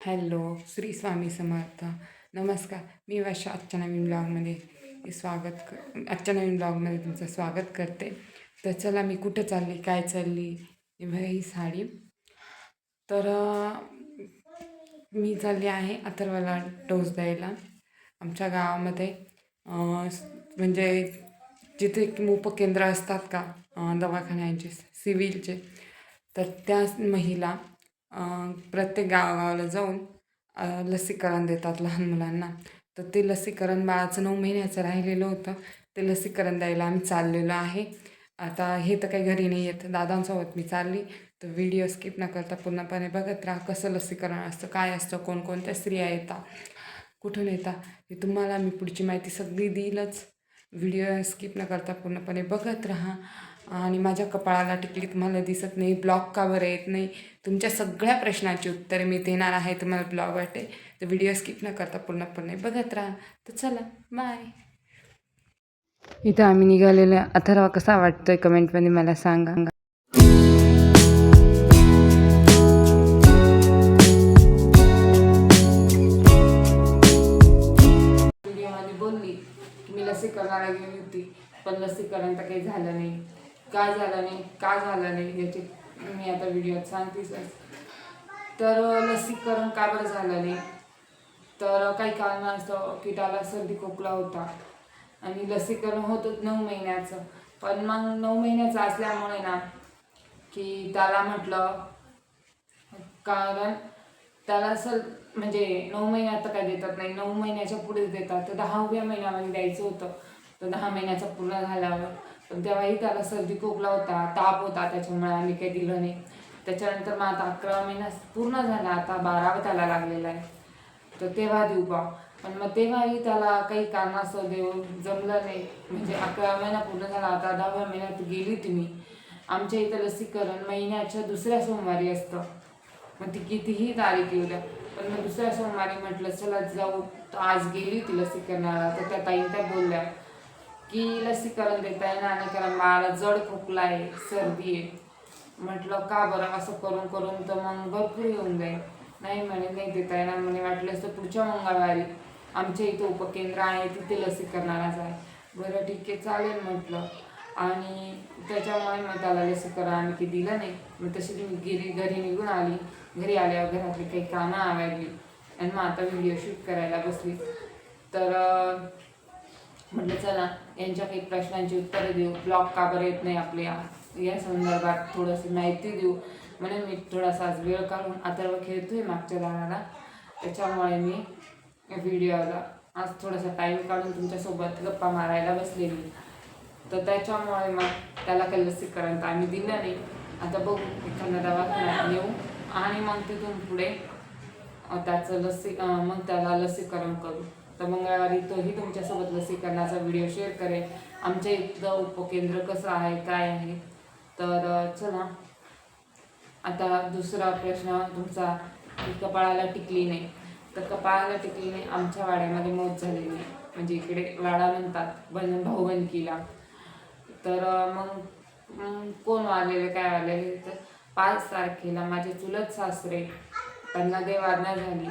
Hello Shri Swami Samarth नमस्कार मी वर्षा आजच्या नवीन ब्लॉगमध्ये स्वागत क आजच्या नवीन ब्लॉगमध्ये तुमचं स्वागत करते. तर चला मी कुठं चालली काय चालली बघा ही साडी. तर मी चालली आहे अथर्वाला डोस द्यायला. आमच्या गावामध्ये म्हणजे जिथे उपकेंद्र असतात का दवाखान्यांचे सिव्हिलचे तर त्या महिला प्रत्येक गावागावाला जाऊन लसीकरण देतात लहान मुलांना. तर ते लसीकरण बाळाचं नऊ महिन्याचं राहिलेलं होतं. ते लसीकरण द्यायला आम्ही चाललेलो आहे. आता हे तर काही घरी नाही येत. दादांसोबत मी चालली. तर व्हिडिओ स्किप न करता पूर्णपणे बघत राहा कसं लसीकरण असतं काय असतं कोणकोणत्या स्त्रिया येतात कुठून येतात हे तुम्हाला मी पुढची माहिती सगळी देईलच व्हिडिओ स्किप न करता पूर्णपणे बघत राहा. आणि माझ्या कपाळाला टिकली तुम्हाला दिसत नाही ब्लॉग का बरं येत नाही. तुमच्या सगळ्या प्रश्नाची उत्तरे मी देणार आहे तुम्हाला ब्लॉग वाटते तर व्हिडिओ स्किप न करता पूर्णपणे बघत राहा. तर चला बाय इथं आम्ही निघालेला अथर्वा कसा वाटतोय कमेंटमध्ये मला सांगा. व्हिडिओमध्ये बोलली लसीकरणाला गेली होती पण लसीकरण तर काही झालं नाही. का झालं नाही का झाला नाही याचे मी आता व्हिडिओत सांगतेच तर लसीकरण का बरं झालं नाही? तर काही कारण असतं की त्याला सर्दी खोकला होता. आणि लसीकरण होतं नऊ महिन्याचं. पण मग नऊ महिन्याचं असल्यामुळे ना की त्याला म्हटलं कारण त्याला सर म्हणजे नऊ महिन्यात तर काय देतात नाही नऊ महिन्याच्या पुढेच देतात. तर दहाव्या महिन्यामध्ये द्यायचं होतं. तर दहा महिन्याचा पूर्ण झाल्यावर. पण तेव्हाही त्याला सर्दी खोकला होता ताप होता त्याच्यामुळे आम्ही काही दिलं नाही. त्याच्यानंतर मग आता अकरा महिना पूर्ण झाला आता बारावा त्याला लागलेला आहे. तर तेव्हा देऊ बा पण मग तेव्हाही त्याला काही कारणास्तव देऊ जमलं नाही. म्हणजे अकरा महिना पूर्ण झाला आता दहाव्या महिन्यात गेली तुम्ही आमच्या इथं लसीकरण महिन्याच्या दुसऱ्या सोमवारी असतं. मग ती कितीही तारीख येऊ द्या. पण मग दुसऱ्या सोमवारी म्हटलं चला जाऊ. तर आज गेली होती लसीकरणाला. तर त्या ताई त्या बोलल्या की लसीकरण देता येणार नाही कारण बाळाला जड खोकला आहे सर्दी आहे. म्हटलं का बरं असं करून करून तर मग भरपूर येऊन जाईल. नाही म्हणे नाही देता येणार. म्हणे वाटलं तर पुढच्या मंगळवारी आमच्या इथं उपकेंद्र आहे तिथे लसीकरणालाच आहे बरं ठीक आहे चालेल म्हटलं. आणि त्याच्यामुळे मग त्याला लसीकरण आम्ही की दिलं नाही. मग तशी मी गेली घरी निघून आली. घरी आल्यावर घरातली काही कामं आवडली आणि मग आता व्हिडिओ शूट करायला बसली. तर म्हटलं चला यांच्या काही प्रश्नांची उत्तरं देऊ. ब्लॉग का बरं येत नाही आपल्या या संदर्भात थोडंसं माहिती देऊ. म्हणून मी थोडासा आज वेळ काढून अथर्व खेळतोय मागच्या दाराला. त्याच्यामुळे मी व्हिडिओला आज थोडासा टाईम काढून तुमच्यासोबत गप्पा मारायला बसलेली. तर त्याच्यामुळे मग त्याला काही लसीकरण तर आम्ही दिलं नाही. आता बघू एखादा दवाखान्यात नेऊ. आणि मग तिथून पुढे त्याचं लसी मग त्याला लसीकरण करू. तर मंगळवारी तोही तुमच्यासोबत लसीकरणाचा व्हिडिओ शेअर करेल आमच्या इथलं उपकेंद्र कसं आहे काय आहे? तर चला. आता दुसरा प्रश्न तुमचा की कपाळाला टिकली नाही. तर कपाळाला टिकली नाही आमच्या वाड्यामध्ये मौत झालेली नाही. म्हणजे इकडे वाडा म्हणतात बन भाऊबंदकीला. तर मग मग कोण वारलेले काय वारलेले तर पाच तारखेला माझे चुलत सासरे त्यांना देवारणा झाली.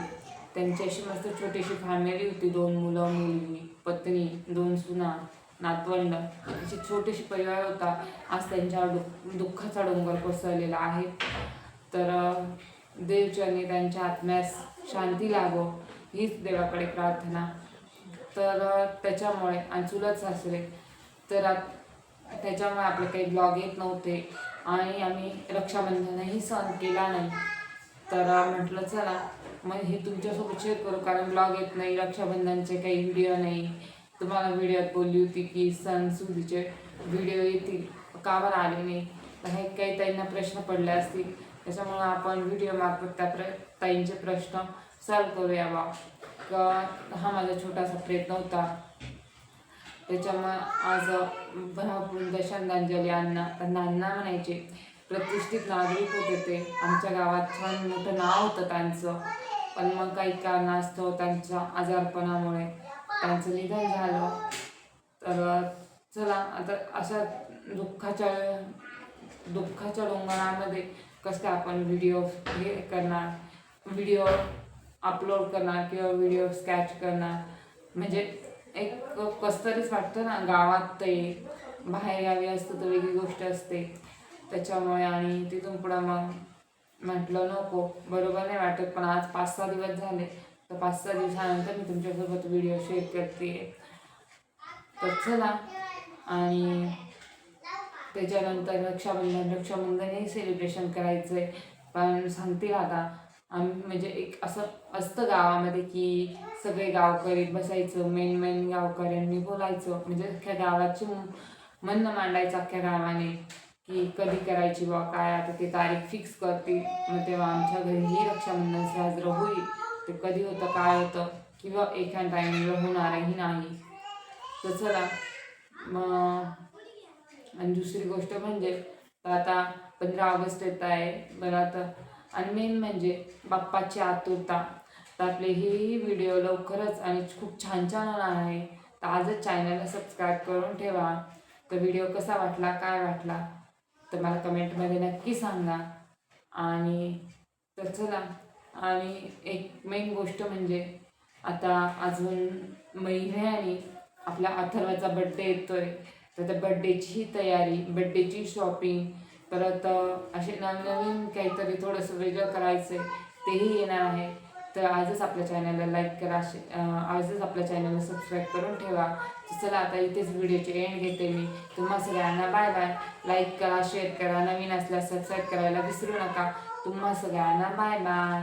त्यांची अशी मस्त छोटीशी फॅमिली होती. दोन मुलं मुलगी पत्नी दोन सुना नातवंड. अशी छोटीशी परिवार होता. आज त्यांच्या डु दुःखाचा डोंगर कोसळलेला आहे. तर देवचरणी त्यांच्या आत्म्यास शांती लागो हीच देवाकडे प्रार्थना. तर त्याच्यामुळे आणि चुलत सासरे तर त्याच्यामुळे आपले काही ब्लॉग येत नव्हते. आणि आम्ही रक्षाबंधनही सण केला नाही. तर म्हटलं चला. मग हे तुमच्यासोबत शेअर करू कारण ब्लॉग येत नाही रक्षाबंधनचे काही व्हिडिओ नाही. तुम्हाला व्हिडिओत बोलली होती की सणसुदीचे व्हिडिओ येतील. का बरं आले नाही? तर हे काही ताईंना प्रश्न पडले असतील. त्याच्यामुळं आपण व्हिडिओ मार्फत त्या प्र ताईंचे प्रश्न सॉल्व करूया बा हा माझा छोटासा प्रयत्न होता. त्याच्यामुळं आज भावपूर्ण श्रद्धांजली अण्णा त्यांना अण्णा म्हणायचे. प्रतिष्ठित नागरिक होते ते. आमच्या गावात छान मोठं नाव होतं त्यांचं. पण मग काही कारणास्तव त्यांच्या आजारपणामुळे त्यांचं निधन झालं. तर चला आता अशा दुःखाच्या दुःखाच्या डोंगरामध्ये कसं काय आपण व्हिडिओ हे करणार? व्हिडिओ अपलोड करणार किंवा व्हिडिओ स्कॅच करणार? म्हणजे एक कसं तरीच वाटतं ना गावात ते बाहेरगावी असतं तर वेगळी गोष्ट असते. त्याच्यामुळे आणि तिथून पुढं मग म्हटलं नको. बरोबर नाही वाटत पण आज पाच सहा दिवस झाले. तर पाच सहा दिवसानंतर मी तुमच्यासोबत व्हिडिओ शेअर करते. तर चला. आणि त्याच्यानंतर रक्षाबंधन रक्षाबंधनही सेलिब्रेशन करायचं आहे पण सांगतील आता आम्ही म्हणजे एक असं असतं गावामध्ये की सगळे गावकरी बसायचं मेन मेन गावकऱ्यांनी बोलायचं. म्हणजे अख्ख्या गावाची म्हणणं मांडायचं अख्ख्या गावाने. की कधी करायची बा काय आता ते तारीख फिक्स करतील. मग तेव्हा आमच्या घरीही रक्षाबंधन साजरं होईल. ते कधी होतं काय होतं किंवा एका टायमिंगला होणारही नाही. तर चला मग आणि दुसरी गोष्ट म्हणजे तर आता पंधरा ऑगस्ट येत आहे. बरं आता आणि मेन म्हणजे बाप्पाची आतुरता. तर आपले हेही व्हिडिओ लवकरच आणि खूप छान छान होणार आहे. तर आजच चॅनलला सबस्क्राईब करून ठेवा. तर व्हिडिओ कसा वाटला काय वाटला? तर मला कमेंटमध्ये नक्की सांगा. आणि तर चला. आणि एक मेन गोष्ट म्हणजे आता अजून महिन्याने आपला अथर्वाचा बड्डे येतो आहे तर त्या बड्डेची तयारी बड्डेची शॉपिंग परत असे नवनवीन काहीतरी थोडंसं वेगळं करायचं आहे तेही येणार आहे. तर आजच आपल्या चॅनलला लाईक करा आजच आपल्या चॅनलला सबस्क्राईब करून ठेवा. चला आता इथेच व्हिडिओचे एंड घेते मी. तुम्हा सगळ्यांना बाय बाय लाईक करा शेअर करा. नवीन असल्यास सबस्क्राईब करायला विसरू नका. तुम्हा सगळ्यांना बाय बाय